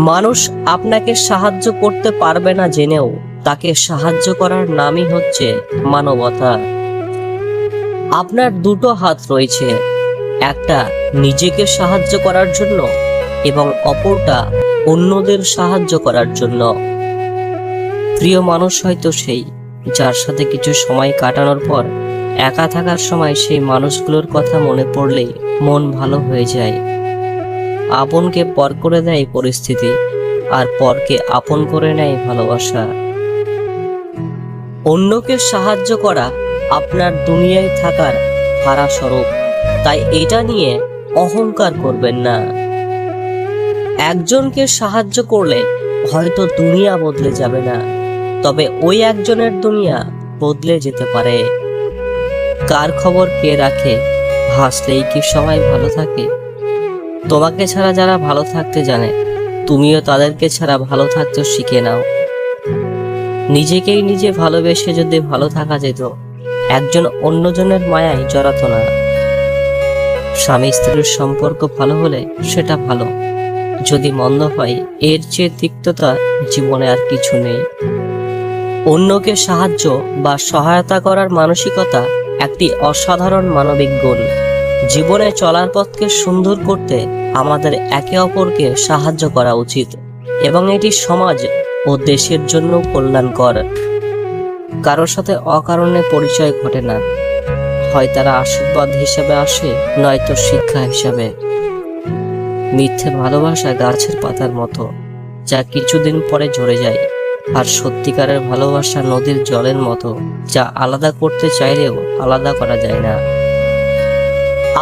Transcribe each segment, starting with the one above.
মানুষ আপনাকে সাহায্য করতে পারবে না জেনেও তাকে সাহায্য করার নামই হচ্ছে মানবতা। আপনার দুটো হাত রয়েছে, একটা নিজেকে সাহায্য করার জন্য এবং অপরটা অন্যদের সাহায্য করার জন্য। প্রিয় মানুষ হয়তো সেই, যার সাথে কিছু সময় কাটানোর পর একা থাকার সময় সেই মানুষগুলোর কথা মনে পড়লেই মন ভালো হয়ে যায়। আপনকে পর করে দেয় পরিস্থিতি, আর পরকে আপন করে নেয় ভালোবাসা। অন্যকে সাহায্য করা আপনার দুনিয়ায় থাকার হারা স্বরূপ, তাই এটা নিয়ে অহংকার করবেন না। একজনকে সাহায্য করলে হয়তো দুনিয়া বদলে যাবে না, তবে ওই একজনের দুনিয়া বদলে যেতে পারে। কার খবর কে রাখে হাসলেই কি সবাই ভালো থাকে? তোমাকে ছাড়া যারা ভালো থাকতে জানে, তুমিও তাদেরকে ছাড়া ভালো থাকতে শিখে নাও। নিজেকেই নিজে ভালোবেসে যদি ভালো থাকা যেত, একজন অন্যজনের মায়ায় জড়াতো না। স্বামী স্ত্রীর সম্পর্ক ভালো হলে সেটা ভালো। যদি মন্দ হয়, এর চেয়ে তিক্ততা জীবনে আর কিছু নেই। অন্যকে সাহায্য বা সহায়তা করার মানসিকতা একটি অসাধারণ মানবিক গুণ। জীবনে চলার পথকে সুন্দর করতে আমাদের একে অপরকে সাহায্য করা উচিত এবং এটি সমাজ ও দেশের জন্য কল্যাণকর। কারোর সাথে অকারণে পরিচয় ঘটে না। হয় তারা আশীর্বাদ হিসেবে আসে, নয়তো শিক্ষা হিসাবে। মিথ্যে ভালোবাসা গাছের পাতার মতো, যা কিছুদিন পরে ঝরে যায়। আর সত্যিকারের ভালোবাসা নদীর জলের মতো, যা আলাদা করতে চাইলেও আলাদা করা যায় না।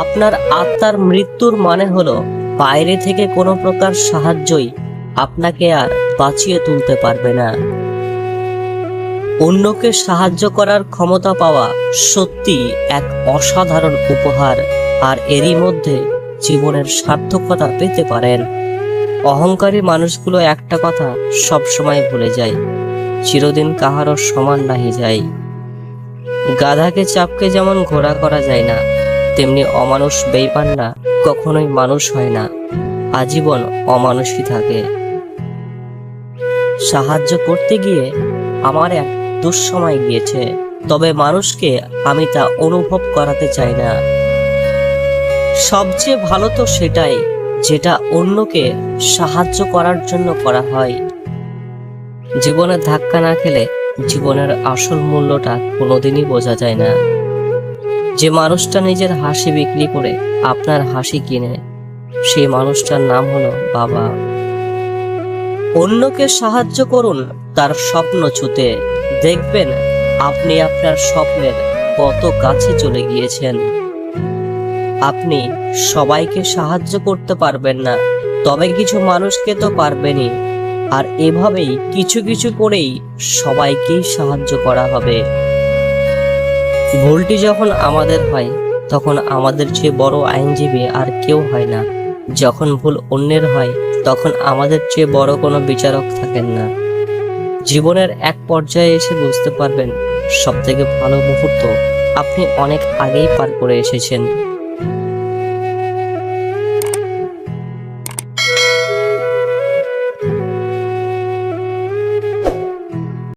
আপনার আত্মার মৃত্যুর মানে হলো বাইরে থেকে কোনো প্রকার সাহায্যই আপনাকে আর বাঁচিয়ে তুলতে পারবে না। অন্যকে সাহায্য করার ক্ষমতা পাওয়া সত্যি এক অসাধারণ উপহার, আর এরই মধ্যে জীবনের সার্থকতা পেতে পারেন। অহংকারী মানুষগুলো একটা কথা সব সময় ভুলে যায়, চিরদিন কাহারও সমান নাহি যায়। গাধাকে চাপকে যেমন ঘোড়া করা যায় না তেমনি অমানুষ বেইমান না, কখনোই মানুষ হয় না। আজীবন অমানুষই থাকে। সাহায্য করতে গিয়ে আমার এক দুঃসময় গিয়েছে, তবে মানুষকে আমি তা অনুভব করাতে চাই না। সবচেয়ে ভালো তো সেটাই, যেটা অন্যকে সাহায্য করার জন্য করা হয়। জীবনে ধাক্কা না খেলে জীবনের আসল মূল্যটা কোনোদিনই বোঝা যায় না। যে মানুষটা নিজের হাসি বিক্রি করে আপনার হাসি কিনে, সেই মানুষটার নাম হলো বাবা। অন্যকে সাহায্য করুন তার স্বপ্ন ছুতে। দেখবেন আপনি আপনার স্বপ্নের কত কাছে চলে গিয়েছেন। আপনি সবাইকে সাহায্য করতে পারবেন না, তবে কিছু মানুষকে তো পারবেনই। আর এভাবেই কিছু কিছু করেই সবাইকেই সাহায্য করা হবে। ভুলটি যখন আমাদের হয়, তখন আমাদের চেয়ে বড় আইনজীবী আর কেউ হয় না। যখন ভুল অন্যের হয়, তখন আমাদের চেয়ে বড় কোনো বিচারক থাকেন না। জীবনের এক পর্যায়ে এসে বুঝতে পারবেন, সবথেকে ভালো মুহূর্ত আপনি অনেক আগেই পার করে এসেছেন।